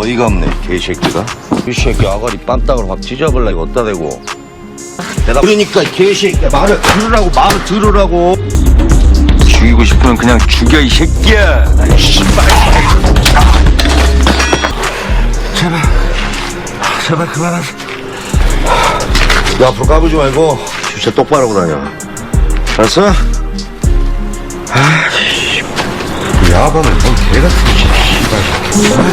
어이가 없네 개새끼가. 이 새끼 아가리 빰딱을 확 찢어버려 이거 어디다 대고. 대답. 그러니까 개새끼 말을 들으라고 말을 들으라고. 죽이고 싶으면 그냥 죽여 이 새끼야. 아이, 씨발. 제발. 제발 그만하세요 야 앞으로 까부지 말고 주차 똑바로 하고 다녀. 알았어? 아씨. 야밤에 뭔 개같은 씨발